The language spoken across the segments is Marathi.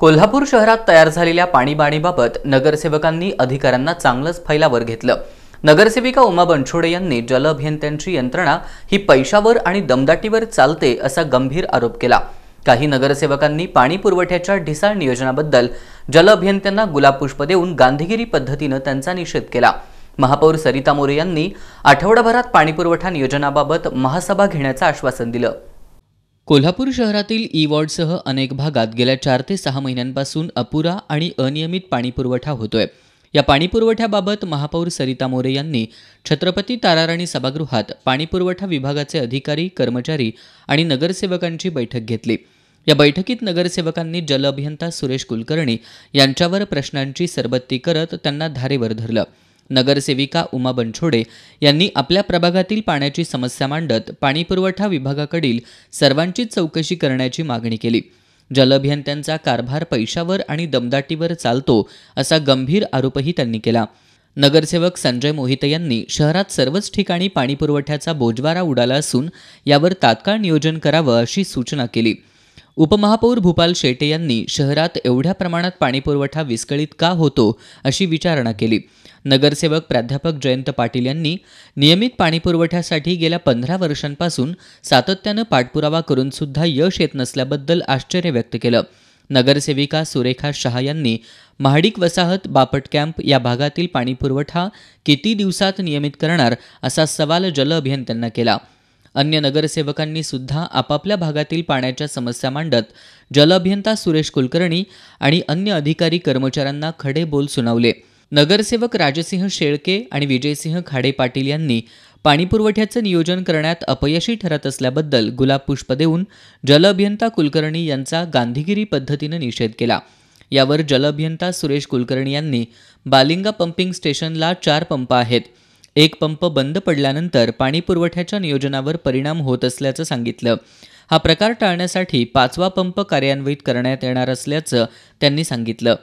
कोल्हापूर शहरात तयार झालेल्या पाणीबाणीबाबत नगरसेवकांनी अधिकाऱ्यांना चांगलंच फैलावर घेतलं. नगरसेविका उमा बनछोडे यांनी जल अभियंत्यांची यंत्रणा ही पैशावर आणि दमदाटीवर चालते असा गंभीर आरोप केला. काही नगरसेवकांनी पाणी पुरवठ्याच्या ढिसाळ नियोजनाबद्दल जल अभियंत्यांना गुलाबपुष्प देऊन गांधीगिरी पद्धतीनं त्यांचा निषेध केला. महापौर सरिता मोरे यांनी आठवडाभरात पाणीपुरवठा नियोजनाबाबत महासभा घेण्याचं आश्वासन दिलं. कोल्हापूर शहरातील ई वॉर्डसह अनेक भागात गेल्या चार ते सहा महिन्यांपासून अपुरा आणि अनियमित पाणीपुरवठा होतोय. या पाणीपुरवठ्याबाबत महापौर सरिता मोरे यांनी छत्रपती ताराराणी सभागृहात पाणीपुरवठा विभागाचे अधिकारी कर्मचारी आणि नगरसेवकांची बैठक घेतली. या बैठकीत नगरसेवकांनी जल अभियंता सुरेश कुलकर्णी यांच्यावर प्रश्नांची सरबत्ती करत त्यांना धारेवर धरलं. नगरसेविका उमा बनछोडे यांनी आपल्या प्रभागातील पाण्याची समस्या मांडत पाणीपुरवठा विभागाकडील सर्वांचीच चौकशी करण्याची मागणी केली. जलअभियंत्यांचा कारभार पैशावर आणि दमदाटीवर चालतो असा गंभीर आरोपही त्यांनी केला. नगरसेवक संजय मोहिते यांनी शहरात सर्वच ठिकाणी पाणीपुरवठ्याचा बोजवारा उडाला असून यावर तात्काळ नियोजन करावं अशी सूचना केली. उपमहापौर भूपाल शेटे यांनी शहरात एवढ्या प्रमाणात पाणीपुरवठा विस्कळीत का होतो अशी विचारणा केली. नगरसेवक प्राध्यापक जयंत पाटील यांनी नियमित पाणीपुरवठ्यासाठी गेल्या पंधरा वर्षांपासून सातत्यानं पाठपुरावा करून सुद्धा यश येत नसल्याबद्दल आश्चर्य व्यक्त केलं. नगरसेविका सुरेखा शहा यांनी महाडिक वसाहत बापट कॅम्प या भागातील पाणीपुरवठा किती दिवसात नियमित करणार असा सवाल जल अभियंत्यांना केला. अन्य नगरसेवकांनी सुद्धा आपापल्या भागातील पाण्याच्या समस्या मांडत जल अभियंता सुरेश कुलकर्णी आणि अन्य अधिकारी कर्मचाऱ्यांना खडे बोल सुनावले. नगरसेवक राजसिंह शेळके आणि विजयसिंह खाडे पाटील यांनी पाणीपुरवठ्याचं नियोजन करण्यात अपयशी ठरत असल्याबद्दल गुलाब पुष्प देऊन जलअभियंता कुलकर्णी यांचा गांधीगिरी पद्धतीनं निषेध केला. यावर जलअभियंता सुरेश कुलकर्णी यांनी बालिंगा पंपिंग स्टेशनला चार पंप आहेत. एक पंप बंद पडल्यानंतर पाणी पुरवठ्याच्या नियोजनावर परिणाम होत असल्याचं सांगितलं. हा प्रकार टाळण्यासाठी पाचवा पंप कार्यान्वित करण्यात येणार असल्याचं त्यांनी सांगितलं.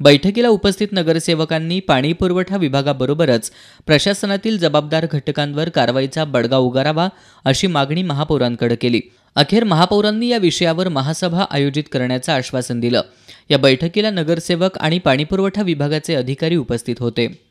बैठकीला उपस्थित नगरसेवकांनी पाणी पुरवठा विभागाबरोबरच प्रशासनातील जबाबदार घटकांवर कारवाईचा बडगा उगारावा अशी मागणी महापौरांकडे केली. अखेर महापौरांनी या विषयावर महासभा आयोजित करण्याचं आश्वासन दिलं. या बैठकीला नगरसेवक आणि पाणीपुरवठा विभागाचे अधिकारी उपस्थित होते.